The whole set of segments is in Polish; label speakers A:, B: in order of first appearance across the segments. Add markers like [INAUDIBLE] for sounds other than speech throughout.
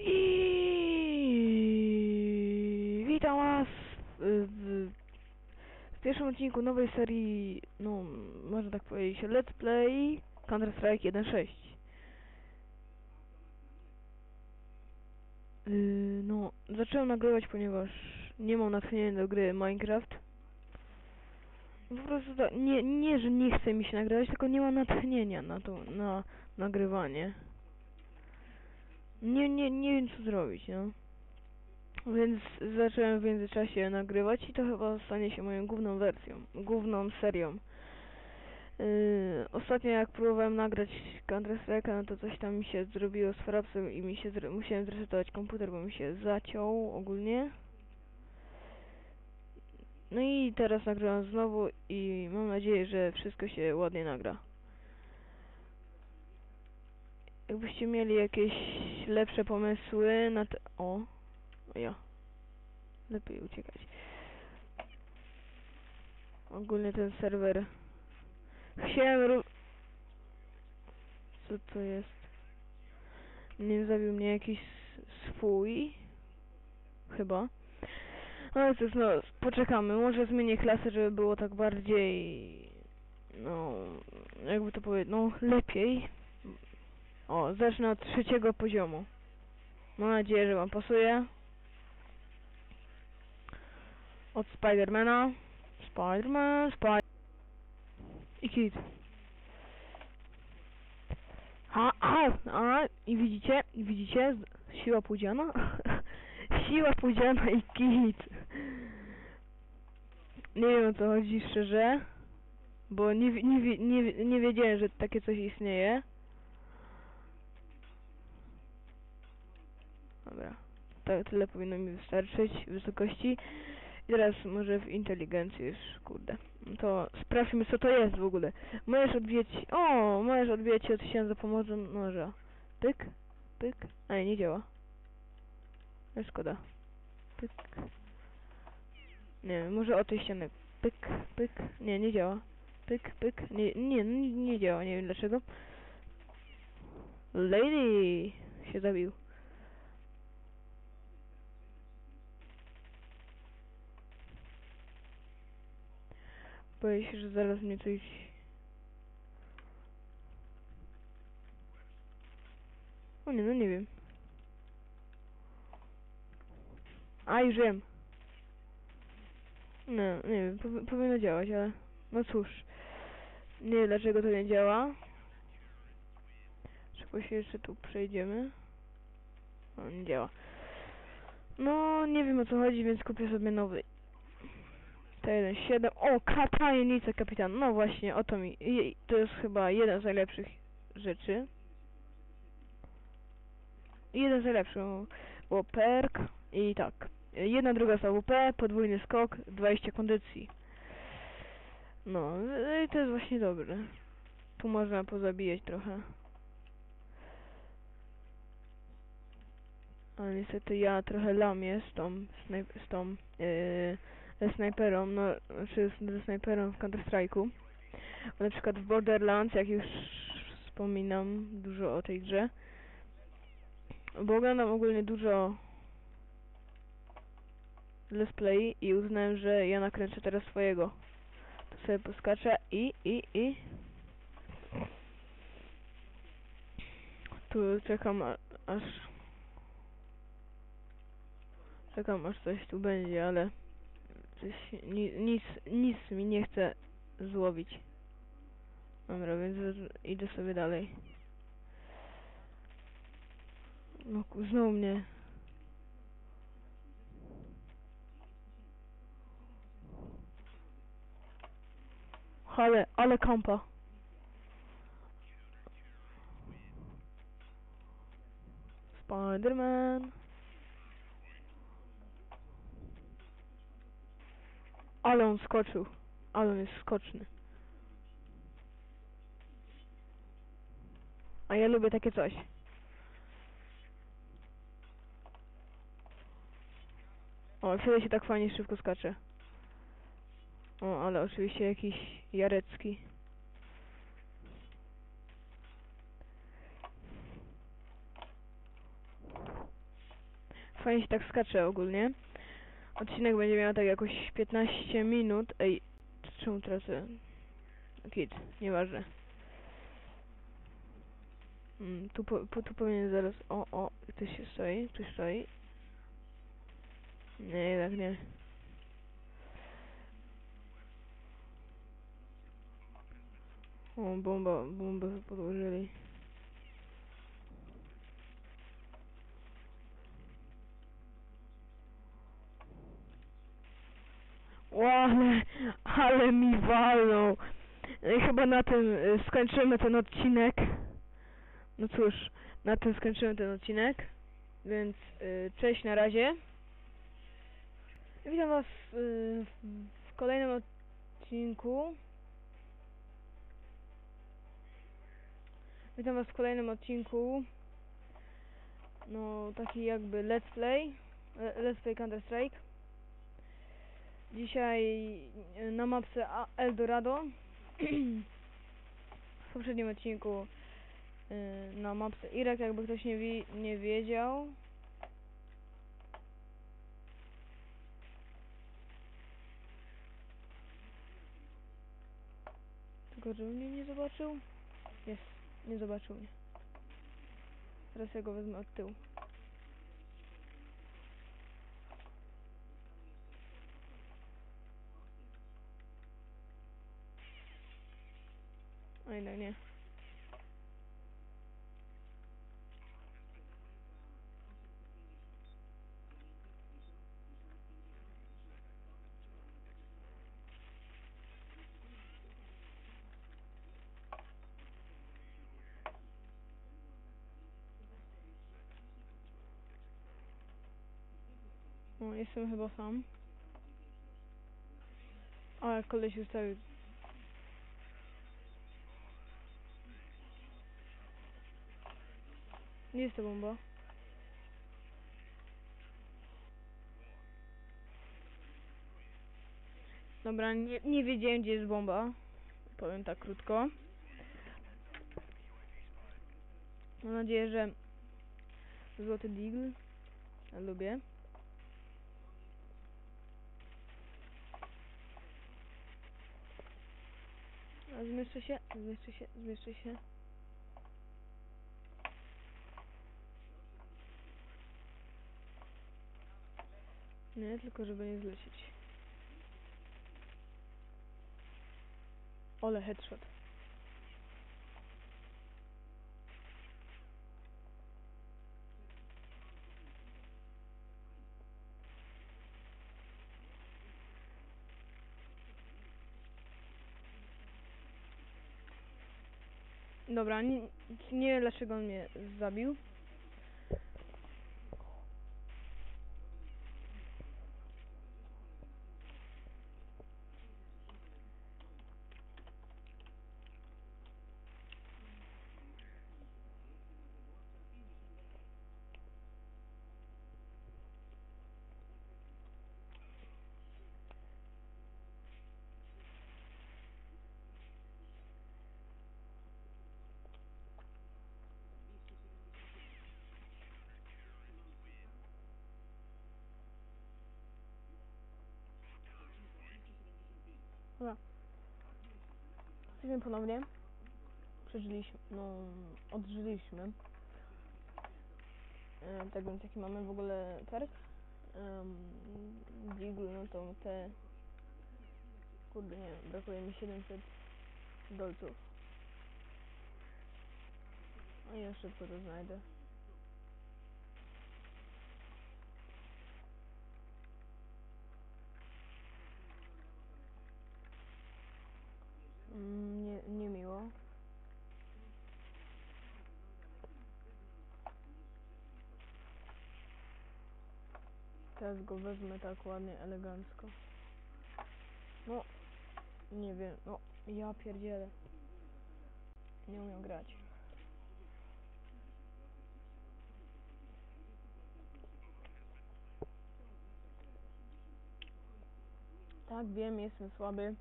A: I witam was w, w, pierwszym odcinku nowej serii, no można tak powiedzieć, Let's Play Counter-Strike 1.6. Yy, no, zacząłem nagrywać, ponieważ nie mam natchnienia do gry Minecraft. Po prostu tak, nie, nie, że nie chce mi się nagrywać, tylko nie mam natchnienia na to, na nagrywanie. Nie, nie, nie wiem co zrobić, no. Więc zacząłem w międzyczasie nagrywać i to chyba stanie się moją główną wersją, główną serią. Yy, ostatnio jak próbowałem nagrać Counter Strike'a, no to coś tam mi się zrobiło z frapsem i mi się musiałem zresetować komputer, bo mi się zaciął ogólnie. No i teraz nagrywam znowu i mam nadzieję, że wszystko się ładnie nagra. Jakbyście mieli jakieś lepsze pomysły na te... O! Ja. Lepiej uciekać. Ogólnie ten serwer... Chciałem ró... Co to jest? Nie zabił mnie jakiś swój? Chyba. Ale cóż, no, poczekamy. Może zmienię klasę, żeby było tak bardziej... No... Jakby to powiedzieć, no, lepiej. O, zacznę od trzeciego poziomu. Mam nadzieję, że wam pasuje. Od Spidermana. Spiderman, Spider... I Kid. Ha, ha, a, i widzicie, i widzicie, siła pudziana? [LAUGHS] siła pudziana i Kid. Nie wiem o co chodzi szczerze, bo nie, nie, nie, nie wiedziałem, że takie coś istnieje. Dobra. Tyle powinno mi wystarczyć wysokości. I teraz może w inteligencji już, kurde. To sprawdźmy co to jest w ogóle. Możesz odbijać... O, możesz odbijać się od ścian za pomocą noża. Pyk, pyk. A nie, nie działa. No szkoda. Pyk. Nie, może o tej ściany. Pyk, pyk. Nie, nie działa. Pyk, pyk. Nie, nie, nie działa, nie wiem dlaczego. Lady się zabił. Boję się, że zaraz mnie coś... O nie, no nie wiem. A, już wiem. No, nie wiem, powi- powinno działać, ale... No cóż. Nie wiem dlaczego to nie działa. Szybko się jeszcze tu przejdziemy. O, nie działa. No, nie wiem o co chodzi, więc kupię sobie nowy. T17. O, ka- tajemnica kapitana. No właśnie, o to mi. To jest chyba jeden z najlepszych rzeczy. Jeden z najlepszych. Było perk i tak. Jedna druga AWP, podwójny skok, 20 kondycji. No, i to jest właśnie dobre. Tu można pozabijać trochę. Ale niestety ja trochę lamię z tą, z tą, yy, ze snajperą, no, czy z, ze snajperą w Counter-Strike'u. Na przykład w Borderlands, jak już wspominam dużo o tej grze, bo oglądam ogólnie dużo let's play i uznałem, że ja nakręcę teraz swojego. To sobie poskaczę i, i, i... Tu czekam aż... Czekam aż coś tu będzie, ale... Coś, ni, nic, nic mi nie chce złowić. Dobra, więc idę sobie dalej. No znowu mnie. Ale, ale kampa. Spiderman. Ale on skoczył. Ale on jest skoczny. A ja lubię takie coś. O, wtedy się tak fajnie szybko skacze. O, ale oczywiście jakiś Jarecki. Fajnie się tak skacze ogólnie. Odcinek będzie miał tak jakoś 15 minut. Ej, czemu tracę? Kit, nieważne. Mm, tu, po, po, tu powinien zaraz... O, o, ktoś się stoi, ktoś stoi. Nie, jednak nie. O, bomba, bombę podłożyli. Ale, ale mi walną. E, Chyba na tym e, skończymy ten odcinek. No cóż, na tym skończymy ten odcinek. Więc y, cześć na razie. Witam was y, w kolejnym odcinku. Witam was w kolejnym odcinku. No, taki jakby let's play. Le- Let's play Counter Strike. Dzisiaj y, na mapce Eldorado. [CLEARS THROAT] w poprzednim odcinku y, na mapce Irak, jakby ktoś nie, wi nie wiedział. Tylko, żeby mnie nie zobaczył. Jest, nie zobaczył mnie. Teraz ja go wezmę od tyłu. Jednak nie. O, jestem chyba sam. A, koleś ustawił. Nie jest to bomba. Dobra, nie, nie wiedziałem gdzie jest bomba. Powiem tak krótko. Mam nadzieję, że złoty deagle. Ja lubię. Zmieszczę się, zmieszczę się, zmieszczę się. Nie, tylko żeby nie zlecieć. Ole headshot. Dobra, nie, nie wiem dlaczego on mnie zabił. Jesteśmy ponownie. Przeżyliśmy, no, odżyliśmy. E, tak więc jaki mamy w ogóle perk? Um, no to te... Kurde nie, brakuje mi 700 dolców. A ja szybko to znajdę. Mm, nie, nie miło. Teraz go wezmę tak ładnie, elegancko. No, nie wiem, no, ja pierdzielę. Nie umiem grać. Tak, wiem, jestem słaby.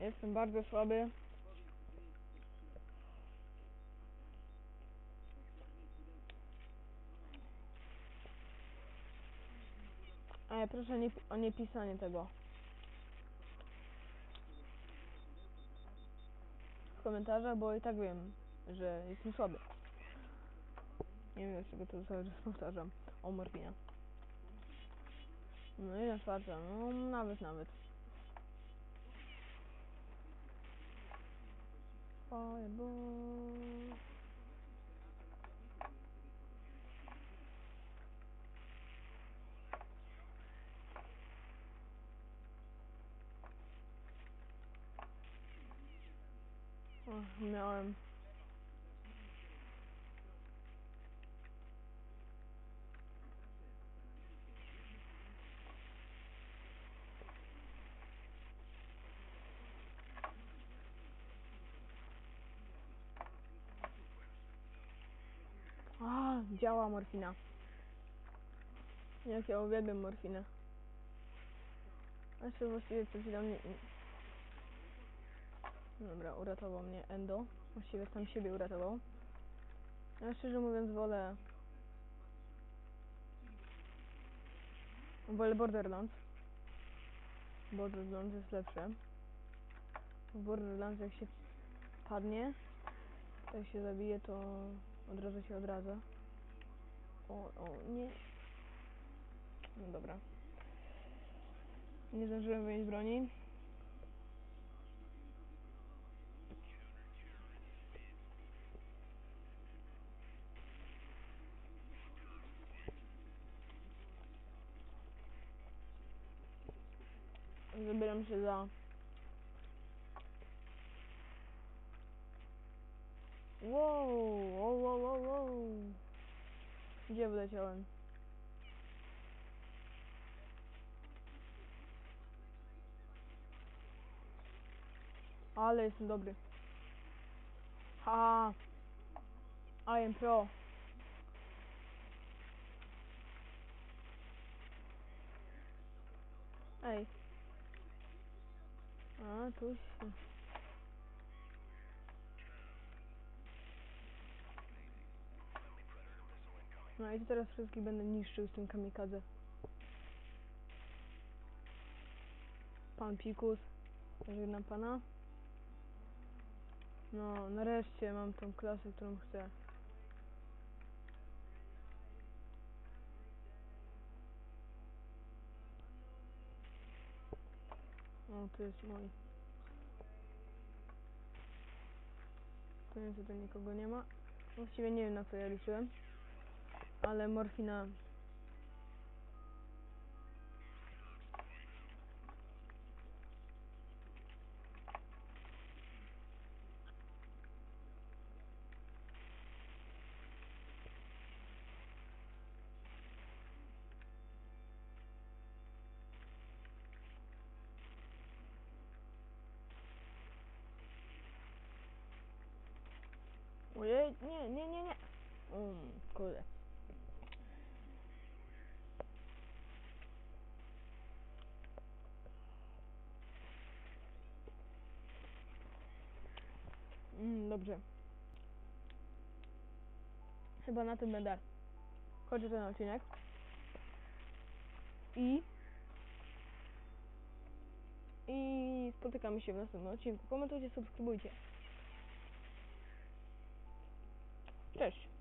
A: Jestem bardzo słaby. Nie, proszę nie, o nie pisanie tego. W komentarzach, bo i tak wiem, że jestem słaby. Nie wiem dlaczego to cały czas powtarzam. O morfina. No i na czwarta, no nawet, nawet. Fireball. Ach, miałem. A, działa morfina. Jak ja uwielbiam morfinę. A jeszcze właściwie przed chwilą nie... Dobra, uratował mnie Endo. Właściwie sam siebie uratował. Ja szczerze mówiąc wolę... Wolę Borderlands. Borderlands jest lepsze. W Borderlands jak się padnie, jak się zabije, to od razu się odradza. O, o, nie. No dobra. Nie zdążyłem wyjąć broni. Zabieram się za... Wow, wow, wow, wow, wow. Gdzie wleciałem? Ale jestem dobry. Ha! I am pro. Ej. A, tu się... No i teraz wszystkich będę niszczył z tym kamikadze. Pan Pikus. Żegnam pana. No, nareszcie mam tą klasę, którą chcę. O, tu jest mój. Tu nie, tutaj nikogo nie ma. Właściwie nie wiem na co ja liczyłem. Ale morfina... Ojej, nie, nie, nie, nie. Um, kurde. Mm, dobrze. Chyba na tym będę kończył ten odcinek. I... I spotykamy się w następnym odcinku. Komentujcie, subskrybujcie. Cześć.